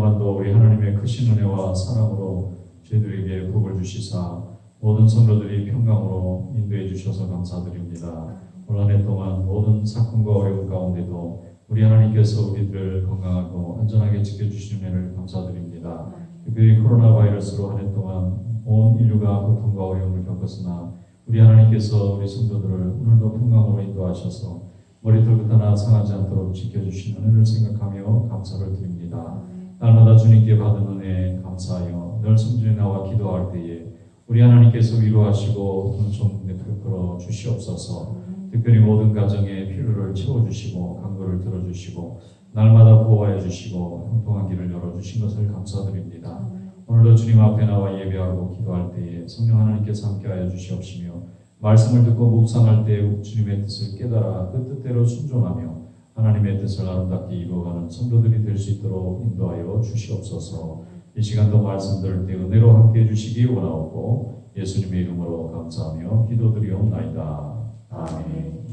동안도 우리 하나님의 크신 은혜와 사랑으로 저희들에게 복을 주시사 모든 성도들이 평강으로 인도해 주셔서 감사드립니다. 오늘 한해 동안 모든 사건과 어려움 가운데도 우리 하나님께서 우리들을 건강하고 안전하게 지켜주시는 은혜를 감사드립니다. 특별히 코로나 바이러스로 한 해 동안 온 인류가 고통과 어려움을 겪었으나 우리 하나님께서 우리 성도들을 오늘도 평강으로 인도하셔서 머리털부터 하나 상하지 않도록 지켜주시는 은혜를 생각하며 감사를 드립니다. 날마다 주님께 받은 은혜에 감사하여 늘 성전에 나와 기도할 때에 우리 하나님께서 위로하시고 은총 베풀어 주시옵소서 특별히 모든 가정의 필요를 채워주시고 간구를 들어주시고 날마다 보호하여 주시고 형통한 길을 열어주신 것을 감사드립니다. 오늘도 주님 앞에 나와 예배하고 기도할 때에 성령 하나님께서 함께하여 주시옵시며 말씀을 듣고 묵상할 때 주님의 뜻을 깨달아 그 뜻대로 순종하며 하나님의 뜻을 아름답게 이루어가는 성도들이 될 수 있도록 인도하여 주시옵소서. 이 시간도 말씀 들을 때 은혜로 함께해 주시기 원하옵고 예수님의 이름으로 감사하며 기도드리옵나이다. 아멘.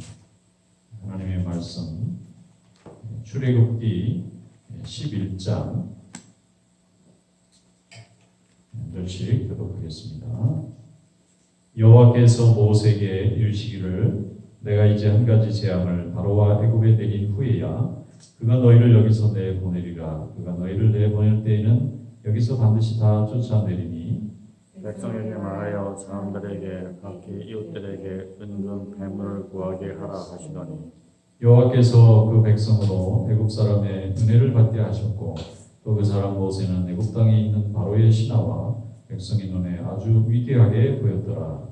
하나님의 말씀 출애굽기 11장 절씩 교독하겠습니다. 여호와께서 모세에게 이르시기를 내가 이제 한 가지 재앙을 바로와 애굽에 내린 후에야 그가 너희를 여기서 내보내리라. 그가 너희를 내보낼 때에는 여기서 반드시 다 쫓아내리니. 백성에게 말하여 사람들에게 각기 이웃들에게 은근 배물을 구하게 하라 하시더니 여호와께서 그 백성으로 애굽 사람의 은혜를 받게 하셨고 또 그 사람 모세는 애굽 땅에 있는 바로의 신하와 백성의 눈에 아주 위대하게 보였더라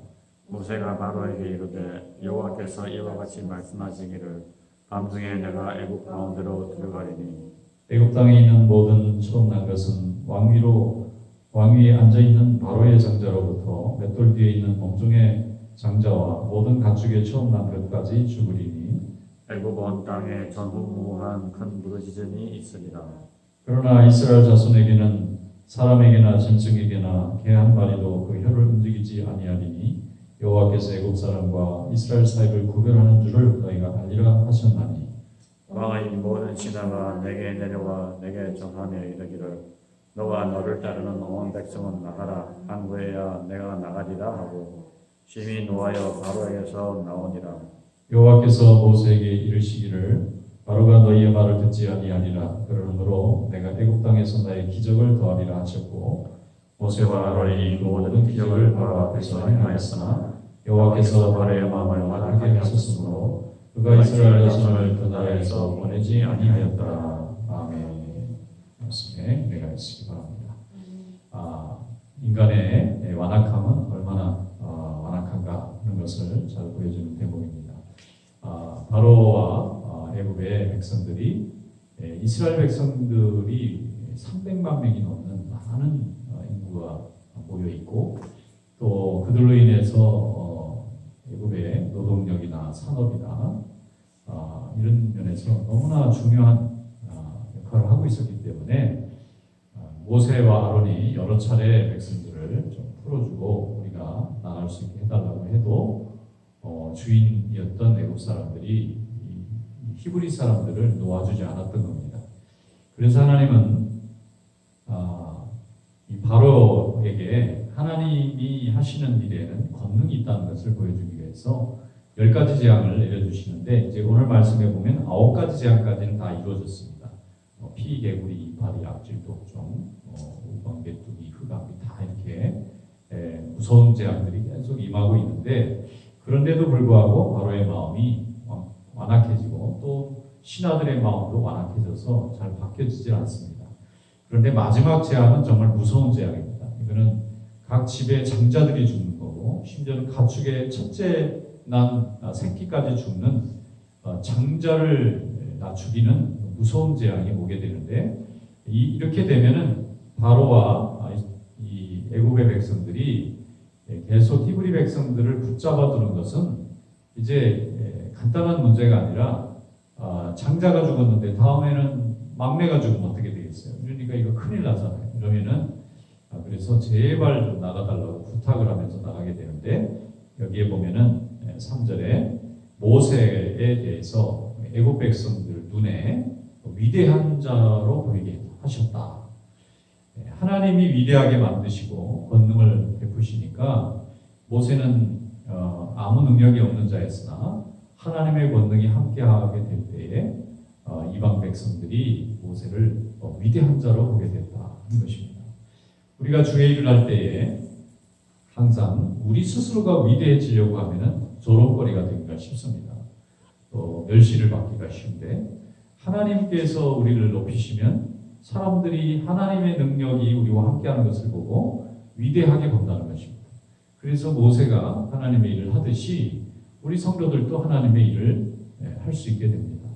모세가 바로에게 이르되 여호와께서 이와 같이 말씀하시기를 밤중에 내가 애굽 가운데로 들어가리니 애굽 땅에 있는 모든 처음 난 것은 왕위로 왕위에 앉아 있는 바로의 장자로부터 맷돌 뒤에 있는 몸종의 장자와 모든 가축의 처음 난 것까지 죽으리니 애굽 온 땅에 전후무한 큰 부르짖음이 있으리라. 그러나 이스라엘 자손에게는 사람에게나 짐승에게나 개 한 마리도 그 혀를 움직이지 아니하리니 여호와께서 애굽 사람과 이스라엘 사이를 구별하는 줄을 너희가 알리라 하셨나니. 왕의 모든 신하가 내게 내려와 내게 전하며 이르기를 너와 너를 따르는 온 백성은 나가라. 한 후에야 내가 나가리라 하고 심히 노하여 바로에게서 나오니라. 여호와께서 모세에게 이르시기를 바로가 너희의 말을 듣지 아니하리라. 그러므로 내가 애굽 땅에서 나의 기적을 더하리라 하셨고 모세와 아론이 이 모든 기적을 바로 앞에서 행하였으나 여호와께서 바로의 마음을 완악하게 하셨으므로 그가 이스라엘 자손을 그 나라에서 보내지 아니하였더라. 아멘. 말씀에 내가 있으기 바랍니다. 아, 인간의 완악함은 얼마나 어, 완악한가 하는 것을 잘 보여주는 대목입니다. 아, 바로와 아, 애굽의 백성들이 예, 이스라엘 백성들이 300만 명이 넘는 많은 어, 인구가 모여 있고 또 그들로 인해서 어, 애굽의 노동력이나 산업이나 아, 이런 면에서 너무나 중요한 아, 역할을 하고 있었기 때문에 아, 모세와 아론이 여러 차례 백성들을 좀 풀어주고 우리가 나갈 수 있게 해달라고 해도 어, 주인이었던 애굽 사람들이 히브리 사람들을 놓아주지 않았던 겁니다. 그래서 하나님은 아, 이 바로에게 하나님이 하시는 일에는 권능이 있다는 것을 보여주기 위해서 열 가지 재앙을 내려주시는데 이제 오늘 말씀에 보면 아홉 가지 재앙까지는 다 이루어졌습니다. 어, 피, 개구리, 이파리, 악질, 독종, 어, 우방, 메뚜기, 흑암이 다 이렇게 에, 무서운 재앙들이 계속 임하고 있는데 그런데도 불구하고 바로의 마음이 완- 완악해지고 또 신하들의 마음도 완악해져서 잘 바뀌어지질 않습니다. 그런데 마지막 재앙은 정말 무서운 재앙입니다. 이거는 각 집의 장자들이 죽는 거고 심지어는 가축의 첫째 난 아, 새끼까지 죽는 어, 장자를 다 죽이는 무서운 재앙이 오게 되는데 이, 이렇게 되면은 바로와 아, 이- 이 애굽의 백성들이 예, 계속 히브리 백성들을 붙잡아 두는 것은 이제 예, 간단한 문제가 아니라 아, 장자가 죽었는데 다음에는 막내가 죽으면 어떻게 되겠어요? 그러니까 이거 큰일 나잖아요. 이러면은 아, 그래서 제발 좀 나가달라고 부탁을 하면서 나가게 되는데 여기에 보면은 3절에 모세에 대해서 애굽 백성들 눈에 위대한 자로 보이게 하셨다. 예, 하나님이 위대하게 만드시고 권능을 베푸시니까 모세는 어, 아무 능력이 없는 자였으나 하나님의 권능이 함께하게 될 때에 어, 이방 백성들이 모세를 어, 위대한 자로 보게 됐다는 것입니다. 우리가 주의 일을 할 때에 항상 우리 스스로가 위대해지려고 하면은 조롱거리가 되기가 쉽습니다. 또 멸시를 받기가 쉬운데 하나님께서 우리를 높이시면 사람들이 하나님의 능력이 우리와 함께하는 것을 보고 위대하게 본다는 것입니다. 그래서 모세가 하나님의 일을 하듯이 우리 성도들도 하나님의 일을 예, 할수 있게 됩니다.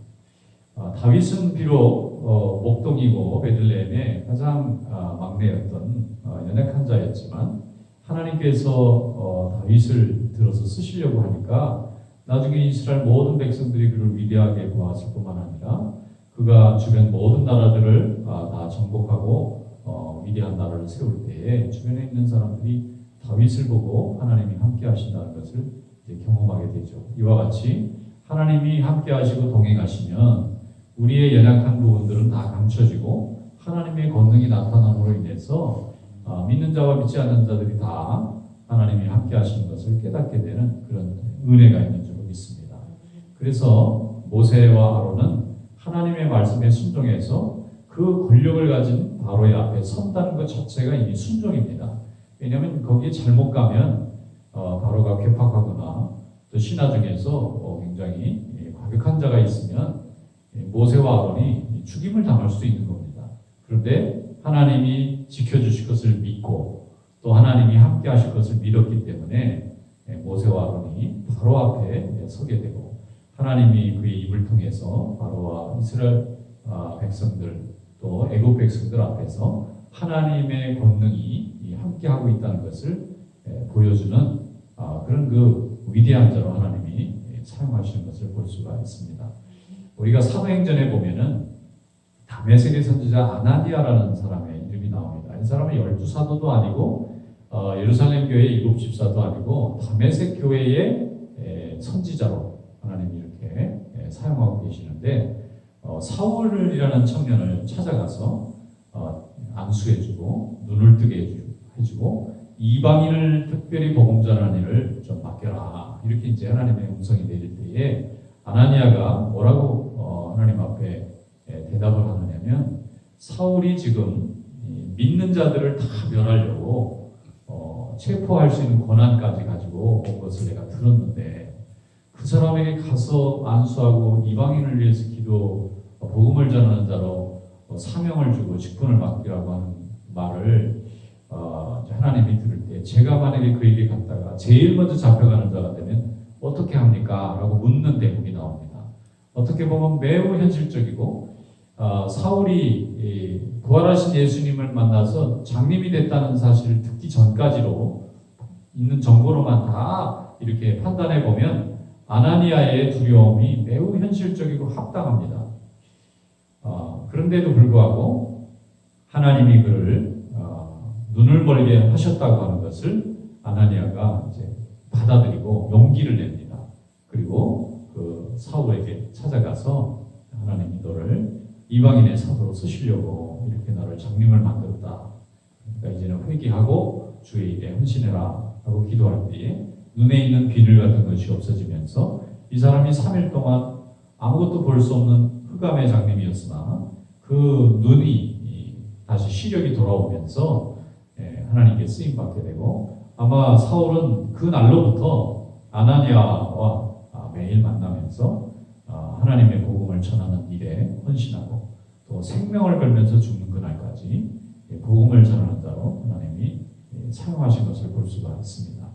아, 다윗은 비록 어, 목동이고 베들레헴의 가장 아, 막내였던 어, 연약한 자였지만 하나님께서 어, 다윗을 들어서 쓰시려고 하니까 나중에 이스라엘 모든 백성들이 그를 위대하게 보았을 뿐만 아니라 그가 주변 모든 나라들을 아, 다 정복하고 어, 위대한 나라를 세울 때에 주변에 있는 사람들이 다윗을 보고 하나님이 함께 하신다는 것을 경험하게 되죠. 이와 같이 하나님이 함께 하시고 동행하시면 우리의 연약한 부분들은 다 감춰지고 하나님의 권능이 나타남으로 인해서 아, 믿는 자와 믿지 않는 자들이 다 하나님이 함께 하시는 것을 깨닫게 되는 그런 은혜가 있는 줄 믿습니다. 그래서 모세와 아론은 하나님의 말씀에 순종해서 그 권력을 가진 바로의 앞에 선다는 것 자체가 이미 순종입니다. 왜냐하면 거기에 잘못 가면 어, 바로가 괴팍하거나 또 신하 중에서 어, 굉장히 예, 과격한 자가 있으면 예, 모세와 아론이 죽임을 당할 수도 있는 겁니다. 그런데 하나님이 지켜주실 것을 믿고 또 하나님이 함께 하실 것을 믿었기 때문에 예, 모세와 아론이 바로 앞에 예, 서게 되고 하나님이 그의 입을 통해서 바로와 이스라엘 아, 백성들 또 애굽 백성들 앞에서 하나님의 권능이 이 함께 하고 있다는 것을 예, 보여주는 아, 그런 그 위대한 자로 하나님이 예, 사용하시는 것을 볼 수가 있습니다. 우리가 사도행전에 보면은 다메섹의 선지자 아나니아라는 사람의 이름이 나옵니다. 이 사람은 열두 사도도 아니고 어, 예루살렘 교회 일곱 집사도 아니고 다메섹 교회의 에, 선지자로 하나님이 이렇게 에, 사용하고 계시는데 어, 사울이라는 청년을 찾아가서 어, 안수해주고 눈을 뜨게 해주- 해주고 이방인을 특별히 복음 전하는 일을 좀 맡겨라. 이렇게 이제 하나님의 음성이 내릴 때에 아나니아가 뭐라고 어, 하나님 앞에 에, 대답을 하느냐면 사울이 지금 이 믿는 자들을 다 멸하려고 어, 체포할 수 있는 권한까지 가지고 온 것을 내가 들었는데 그 사람에게 가서 안수하고 이방인을 위해서 기도 어, 복음을 전하는 자로 어, 사명을 주고 직분을 맡기라고 하는 말을 어, 하나님이 들을 때 제가 만약에 그에게 갔다가 제일 먼저 잡혀가는 자가 되면 어떻게 합니까? 라고 묻는 대목이 나옵니다. 어떻게 보면 매우 현실적이고 어, 사울이 이, 부활하신 예수님을 만나서 장님이 됐다는 사실을 듣기 전까지로 있는 정보로만 다 이렇게 판단해 보면 아나니아의 두려움이 매우 현실적이고 합당합니다. 어, 그런데도 불구하고 하나님이 그를 어, 눈을 멀게 하셨다고 하는 것을 아나니아가 이제 받아들이고 용기를 냅니다. 그리고 그 사울에게 찾아가서 하나님이 너를 이방인의 사도로 쓰시려고 이렇게 나를 장님을 만들었다. 그러니까 이제는 회개하고 주의 일에 헌신해라 하고 기도할 때에 눈에 있는 비늘 같은 것이 없어지면서 이 사람이 3일 동안 아무것도 볼 수 없는 흑암의 장님이었으나 그 눈이 이 다시 시력이 돌아오면서 예, 하나님께 쓰임 받게 되고 아마 사울은 그 날로부터 아나니아와 아, 매일 만나면서 복음을 전하는 일에 헌신하고 또 생명을 걸면서 죽는 그날까지 예, 복음을 전하는 자로 하나님이 예, 사용하신 것을 볼 수가 있습니다.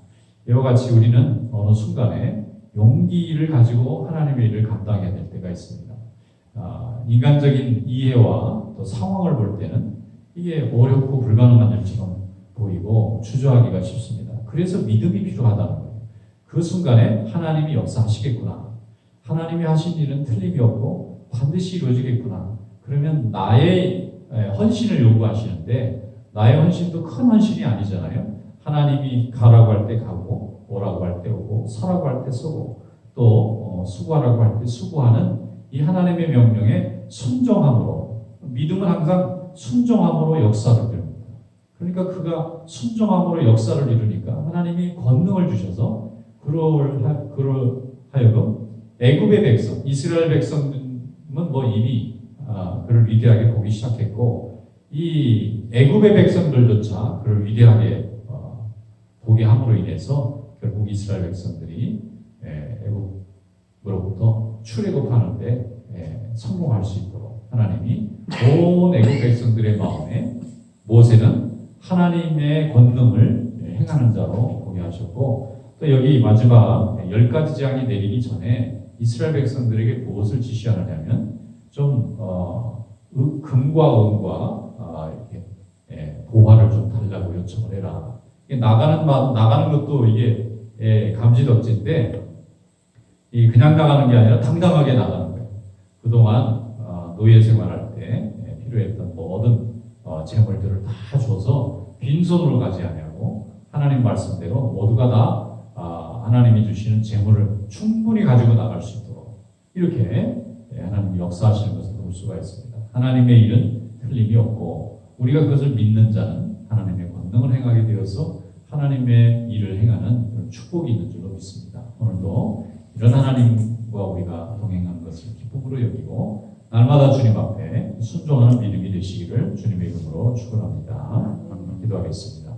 이와 같이 우리는 어느 순간에 용기를 가지고 하나님의 일을 감당해야 될 때가 있습니다. 아, 인간적인 이해와 또 상황을 볼 때는 이게 어렵고 불가능한 일처럼 보이고 주저하기가 쉽습니다. 그래서 믿음이 필요하다는 거예요. 그 순간에 하나님이 역사하시겠구나. 하나님이 하신 일은 틀림이 없고 반드시 이루어지겠구나. 그러면 나의 에, 헌신을 요구하시는데 나의 헌신도 큰 헌신이 아니잖아요. 하나님이 가라고 할 때 가고 오라고 할 때 오고 서라고 할 때 서고 또 어, 수고하라고 할 때 수고하는 이 하나님의 명령에 순종함으로 믿음은 항상 순종함으로 역사를 이룹니다. 그러니까 그가 순종함으로 역사를 이루니까 하나님이 권능을 주셔서 그럴 하- 그럴 하여금 애굽의 백성, 이스라엘 백성은 뭐 이미 아, 그를 위대하게 보기 시작했고 이 애굽의 백성들조차 그를 위대하게 어, 보게 함으로 인해서 결국 이스라엘 백성들이 예, 애굽으로부터 출애굽하는데 예, 성공할 수 있도록 하나님이 온 애굽 백성들의 마음에 모세는 하나님의 권능을 예, 행하는 자로 보게 하셨고 또 여기 마지막 열 가지 재앙이 내리기 전에 이스라엘 백성들에게 무엇을 지시하느냐면 좀 어, 의- 금과 은과 아, 이렇게 예, 보화를 좀 달라고 요청을 해라. 이게 나가는 마- 나가는 것도 이게 예, 감지덕지인데 이 그냥 나가는 게 아니라 당당하게 나가는 거예요. 그동안 어, 노예 생활할 때 예, 필요했던 모든 어, 재물들을 다 줘서 빈손으로 가지 아니하고 하나님 말씀대로 모두가 다 아, 하나님이 주시는 재물을 충분히 가지고 나갈 수 있도록 이렇게 예, 하나님이 역사하시는 것을 볼 수가 있습니다. 하나님의 일은 틀림이 없고 우리가 그것을 믿는 자는 하나님의 권능을 행하게 되어서 하나님의 일을 행하는 축복이 있는 줄로 믿습니다. 오늘도 이런 하나님과 우리가 동행하는 것을 기쁨으로 여기고 날마다 주님 앞에 순종하는 믿음이 되시기를 주님의 이름으로 축원합니다. 기도하겠습니다.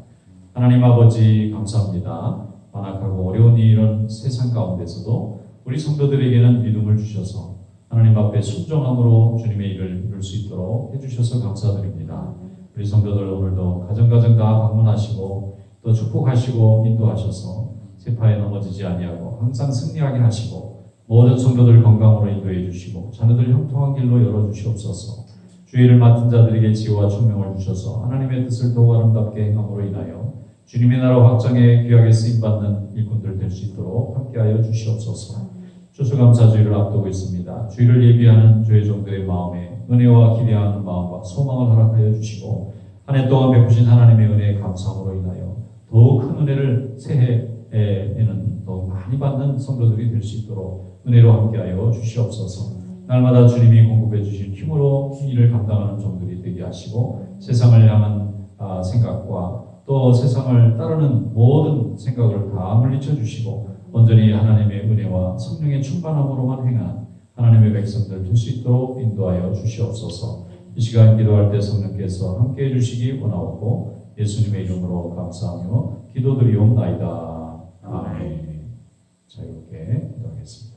하나님 아버지 감사합니다. 완악하고 어려운 이런 세상 가운데서도 우리 성도들에게는 믿음을 주셔서 하나님 앞에 순종함으로 주님의 일을 이룰 수 있도록 해주셔서 감사드립니다. 우리 성도들 오늘도 가정가정 다 방문하시고 또 축복하시고 인도하셔서 세파에 넘어지지 아니하고 항상 승리하게 하시고 모든 성도들 건강으로 인도해 주시고 자녀들 형통한 길로 열어 주시옵소서. 주의를 맡은 자들에게 지혜와 총명을 주셔서 하나님의 뜻을 더욱 아름답게 행함으로 인하여 주님의 나라 확장에 귀하게 쓰임 받는 일꾼들 될 수 있도록 함께하여 주시옵소서. 추수감사주의를 앞두고 있습니다. 주의를 예비하는 주의 종들의 마음에 은혜와 기대하는 마음과 소망을 허락하여 주시고 한 해 동안 베푸신 하나님의 은혜에 감사함으로 인하여 더욱 큰 은혜를 새해에는 더욱 많이 받는 성도들이 될 수 있도록 은혜로 함께하여 주시옵소서. 날마다 주님이 공급해 주신 힘으로 일을 감당하는 종들이 되게 하시고 세상을 향한 아, 생각과 또 세상을 따르는 모든 생각을 다 물리쳐 주시고 온전히 하나님의 은혜와 성령의 충만함으로만 행한 하나님의 백성들 될 수 있도록 인도하여 주시옵소서. 이 시간 기도할 때 성령께서 함께해 주시기 원하옵고 예수님의 이름으로 감사하며 기도드리옵나이다. 아멘. 자유롭게 기도하겠습니다.